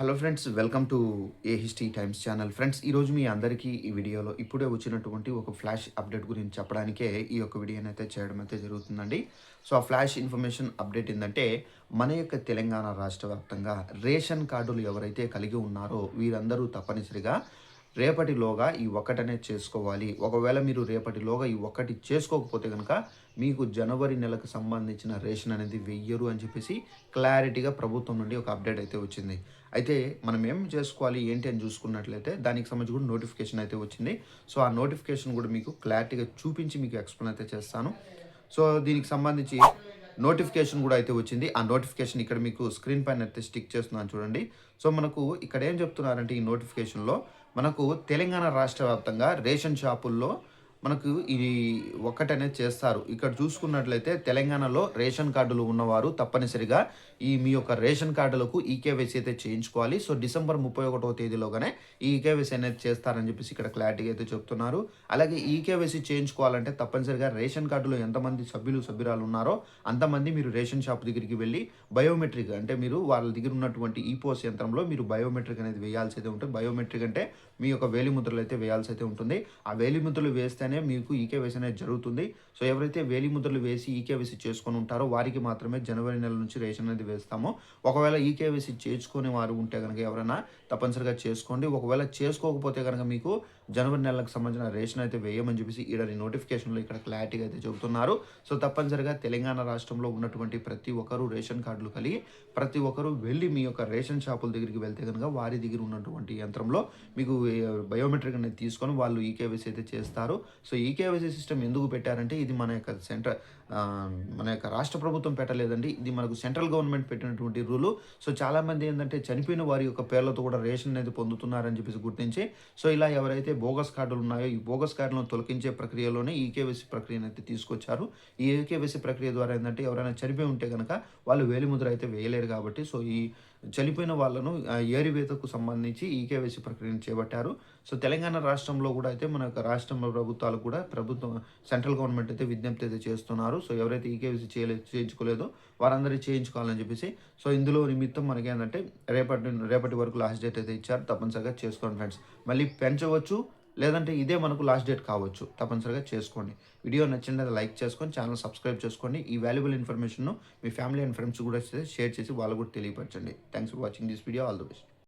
Hello friends welcome to a history times channel. Friends ఈరోజు మీ అందరికీ ఈ వీడియోలో ఇప్పుడే వచ్చినటువంటి ఒక ఫ్లాష్ అప్డేట్ గురించి చెప్పడానికే ఈ యొక్క వీడియోని అయితే చేయడం అయితే జరుగుతుందండి. సో ఆ ఫ్లాష్ ఇన్ఫర్మేషన్ అప్డేట్ ఏంటంటే మన యొక్క తెలంగాణ రాష్ట్ర వ్యాప్తంగా రేషన్ కార్డులు ఎవరైతే కలిగి ఉన్నారో వీరందరూ తప్పనిసరిగా రేపటిలోగా ఈ ఒక్కటనే చేసుకోవాలి. ఒకవేళ మీరు రేపటిలోగా ఈ ఒక్కటి చేసుకోకపోతే కనుక మీకు జనవరి నెలకు సంబంధించిన రేషన్ అనేది వెయ్యరు అని చెప్పేసి క్లారిటీగా ప్రభుత్వం నుండి ఒక అప్డేట్ అయితే వచ్చింది. అయితే మనం ఏం చేసుకోవాలి ఏంటి అని చూసుకున్నట్లయితే దానికి సంబంధించి కూడా నోటిఫికేషన్ అయితే వచ్చింది. సో ఆ నోటిఫికేషన్ కూడా మీకు క్లారిటీగా చూపించి మీకు ఎక్స్ప్లెయిన్ అయితే చేస్తాను. సో దీనికి సంబంధించి నోటిఫికేషన్ కూడా అయితే వచ్చింది. ఆ నోటిఫికేషన్ ఇక్కడ మీకు స్క్రీన్ పైన అయితే స్టిక్ చేస్తున్నాను చూడండి. సో మనకు ఇక్కడ ఏం చెప్తున్నారంటే ఈ నోటిఫికేషన్లో మనకు తెలంగాణ రాష్ట్ర వ్యాప్తంగా రేషన్ షాపుల్లో మనకు ఇది ఒక్కటనేది చేస్తారు. ఇక్కడ చూసుకున్నట్లయితే తెలంగాణలో రేషన్ కార్డులు ఉన్నవారు తప్పనిసరిగా ఈ మీ యొక్క రేషన్ కార్డులకు ఈకేవైసీ అయితే చేయించుకోవాలి. సో డిసెంబర్ ముప్పై ఒకటో తేదీలోగానే ఈ ఈకేవైసీ అనేది చేస్తారని చెప్పేసి ఇక్కడ క్లారిటీగా అయితే చెప్తున్నారు. అలాగే ఈకేవైసీ చేయించుకోవాలంటే తప్పనిసరిగా రేషన్ కార్డులో ఎంతమంది సభ్యులు సభ్యురాలు ఉన్నారో అంతమంది మీరు రేషన్ షాప్ దగ్గరికి వెళ్ళి బయోమెట్రిక్ అంటే మీరు వాళ్ళ దగ్గర ఉన్నటువంటి ఈపోస్ యంత్రంలో మీరు బయోమెట్రిక్ అనేది వేయాల్సి అయితే ఉంటుంది. బయోమెట్రిక్ అంటే మీ యొక్క వేలిముద్రలు అయితే వేయాల్సి అయితే ఉంటుంది. ఆ వేలిముద్రలు వేస్తే వేస్తేనే మీకు ఈకేవైసీ అనేది జరుగుతుంది. సో ఎవరైతే వేలి ముద్రలు వేసి ఈకేవైసీ చేసుకొని ఉంటారో వారికి మాత్రమే జనవరి నెల నుంచి రేషన్ అనేది వేస్తాము. ఒకవేళ ఈకేవైసీ చేసుకునే వారు ఉంటే కనుక ఎవరైనా తప్పనిసరిగా చేసుకోండి. ఒకవేళ చేసుకోకపోతే కనుక మీకు జనవరి నెలకు సంబంధించిన రేషన్ అయితే వేయమని చెప్పేసి ఈడ నోటిఫికేషన్లో ఇక్కడ క్లారిటీగా అయితే చెబుతున్నారు. సో తప్పనిసరిగా తెలంగాణ రాష్ట్రంలో ఉన్నటువంటి ప్రతి ఒక్కరూ రేషన్ కార్డులు కలిగి ప్రతి ఒక్కరూ వెళ్ళి మీ యొక్క రేషన్ షాపుల దగ్గరికి వెళ్తే కనుక వారి దగ్గర ఉన్నటువంటి యంత్రంలో మీకు బయోమెట్రిక్ అనేది తీసుకొని వాళ్ళు ఈకేవైసీ అయితే చేస్తారు. సో ఈకేవైసీ సిస్టమ్ ఎందుకు పెట్టారంటే ఇది మన యొక్క సెంటర్ మన యొక్క రాష్ట్ర ప్రభుత్వం పెట్టలేదండి. ఇది మనకు సెంట్రల్ గవర్నమెంట్ పెట్టినటువంటి రూలు. సో చాలామంది ఏంటంటే చనిపోయిన వారి యొక్క పేర్లతో కూడా రేషన్ అనేది పొందుతున్నారని చెప్పేసి గుర్తించి సో ఇలా ఎవరైతే బోగస్ కార్డులు ఉన్నాయో ఈ బోగస్ కార్డులను తొలగించే ప్రక్రియలోనే ఈకేవైసీ ప్రక్రియను అయితే తీసుకొచ్చారు. ఈ ఈకేవైసీ ప్రక్రియ ద్వారా ఏంటంటే ఎవరైనా చనిపోయి ఉంటే కనుక వాళ్ళు వేలిముద్ర అయితే వేయలేరు కాబట్టి సో ఈ చనిపోయిన వాళ్ళను ఏరివేతకు సంబంధించి ఈకేవైసీ ప్రక్రియను చేపట్టారు. సో తెలంగాణ రాష్ట్రంలో కూడా అయితే మన రాష్ట్ర ప్రభుత్వాలు కూడా ప్రభుత్వం సెంట్రల్ గవర్నమెంట్ అయితే విజ్ఞప్తి అయితే చేస్తున్నారు. సో ఎవరైతే ఈకేవైసీ చేయలే చేయించుకోలేదో వారందరూ చేయించుకోవాలని చెప్పేసి సో ఇందులో నిమిత్తం మనకి ఏంటంటే రేపటి రేపటి వరకు లాస్ట్ డేట్ అయితే ఇచ్చారు. తప్పనిసరిగా చేసుకోండి ఫ్రెండ్స్. మళ్ళీ పెంచవచ్చు లేదంటే ఇదే మనకు లాస్ట్ డేట్ కావచ్చు. తప్పనిసరిగా చేసుకోండి. వీడియో నచ్చినది లైక్ చేసుకొని ఛానల్ సబ్స్క్రైబ్ చేసుకోండి. ఈ వాల్యుబుల్ ఇన్ఫర్మేషన్ను మీ ఫ్యామిలీ అండ్ ఫ్రెండ్స్ కూడా షేర్ చేసి వాళ్ళు కూడా తెలియపరచండి. Thanks for watching this video all the best